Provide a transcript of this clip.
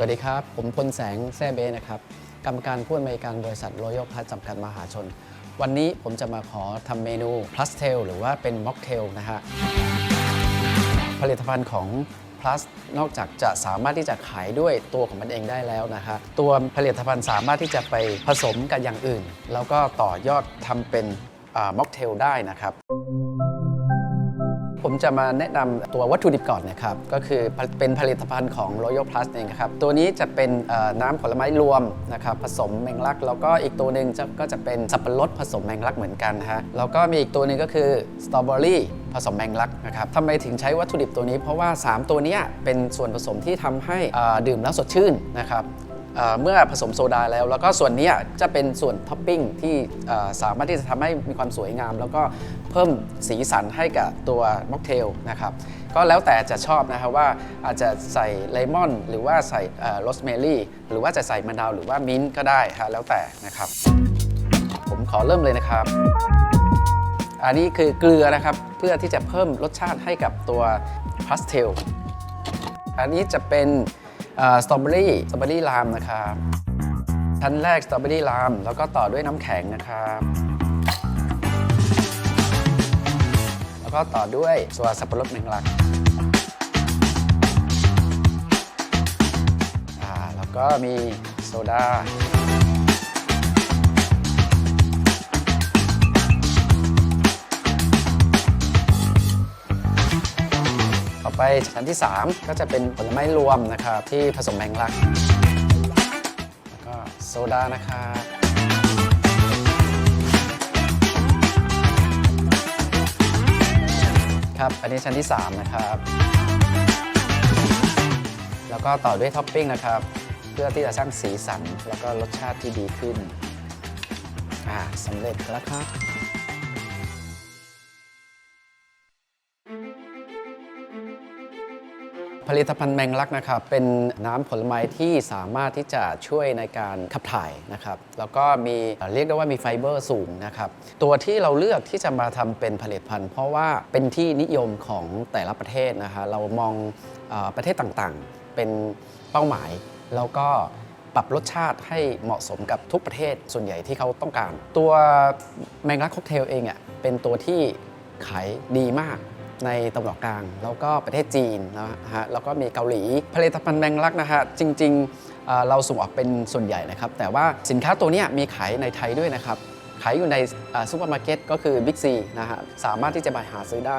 สวัสดีครับ ผมพลแสงแซ่เบนะครับกรรมการผู้อำนวยการบริษัทรอยัลพลัสจำกัดมหาชน วันนี้ผมจะมาขอทำเมนูพลัสเทลหรือว่าเป็นม็อกเทลนะฮะผลิตภัณฑ์ของ plus นอกจากจะสามารถที่จะขายด้วยตัวของมันเองได้แล้วนะฮะตัวผลิตภัณฑ์สามารถที่จะไปผสมกับอย่างอื่น แล้วก็ต่อยอดทำเป็นม็อกเทลได้นะครับ ผมจะมาแนะนำตัววัตถุดิบก่อนนะครับ ก็คือเป็นผลิตภัณฑ์ของ Royal Plus เองครับ ตัวนี้จะเป็นน้ำผลไม้รวมนะครับผสมแมงลัก แล้วก็อีกตัวหนึ่งก็จะเป็นสับปะรดผสมแมงลักเหมือนกันฮะแล้วก็มีอีกตัวหนึ่งก็คือสตรอเบอรี่ผสมแมงลักนะครับทำไมถึงใช้วัตถุดิบตัวนี้ เพราะว่า 3 ตัวนี้เป็นส่วนผสมที่ทำให้ดื่มแล้วสดชื่นนะครับ เมื่อผสมโซดาแล้ว แล้วก็ส่วนนี้จะเป็นส่วนท็อปปิ้งที่สามารถที่จะทำให้มีความสวยงาม แล้วก็เพิ่มสีสันให้กับตัวม็อกเทลนะครับก็แล้วแต่จะชอบนะครับว่าอาจจะใส่เลมอน หรือว่าใส่โรสเมลี่หรือว่าจะใส่มะนาวหรือว่ามิ้นท์ก็ได้ฮะแล้วแต่นะครับ ผมขอเริ่มเลยนะครับ อันนี้คือเกลือนะครับเพื่อที่จะเพิ่มรสชาติให้กับตัวพาสเทลอันนี้จะเป็น สตรอเบอรี่สตรอเบอรี่ลามนะครับชั้นแรกสตรอเบอรี่ลามแล้วก็ต่อด้วยน้ำแข็งนะครับ แล้วก็ต่อด้วยส่วนสับปะรดหนึ่งลักแล้วก็มีโซดา ไปชั้นที่ 3 ก็จะเป็นผลไม้รวมนะครับที่ผสมแมงลัก แล้วก็โซดานะครับครับ อันนี้ชั้นที่ 3 นะครับ แล้วก็ต่อด้วยท็อปปิ้งนะครับ เพื่อที่จะสร้างสีสัน แล้วก็รสชาติที่ดีขึ้น อ่าสำเร็จแล้วครับ ผลิตภัณฑ์แมงลักนะครับเป็นน้ำผลไม้ที่สามารถที่จะช่วยในการขับถ่ายนะครับแล้วก็มีเรียกได้ว่ามีไฟเบอร์สูงนะครับตัวที่เราเลือกที่จะมาทำเป็นผลิตภัณฑ์ เพราะว่าเป็นที่นิยมของแต่ละประเทศนะฮะเรามองออประเทศต่างๆ เป็นเป้าหมาย แล้วก็ปรับรสชาติให้เหมาะสมกับทุกประเทศส่วนใหญ่ที่เขาต้องการ ตัวแมงลักค็อกเทลเองอะเป็นตัวที่ขายดีมาก ในตะวันออกกลาง แล้วก็ประเทศจีนนะฮะแล้วก็มีเกาหลีผลิตภัณฑ์แมงลักนะฮะจริงๆเเราส่งออกเป็นส่วนใหญ่นะครับ แต่ว่าสินค้าตัวนี้มีขายในไทยด้วยนะครับ ขายอยู่ในซูเปอร์มาร์เก็ตก็คือบิ๊กซีนะฮะสามารถที่จะไปหาซื้อได้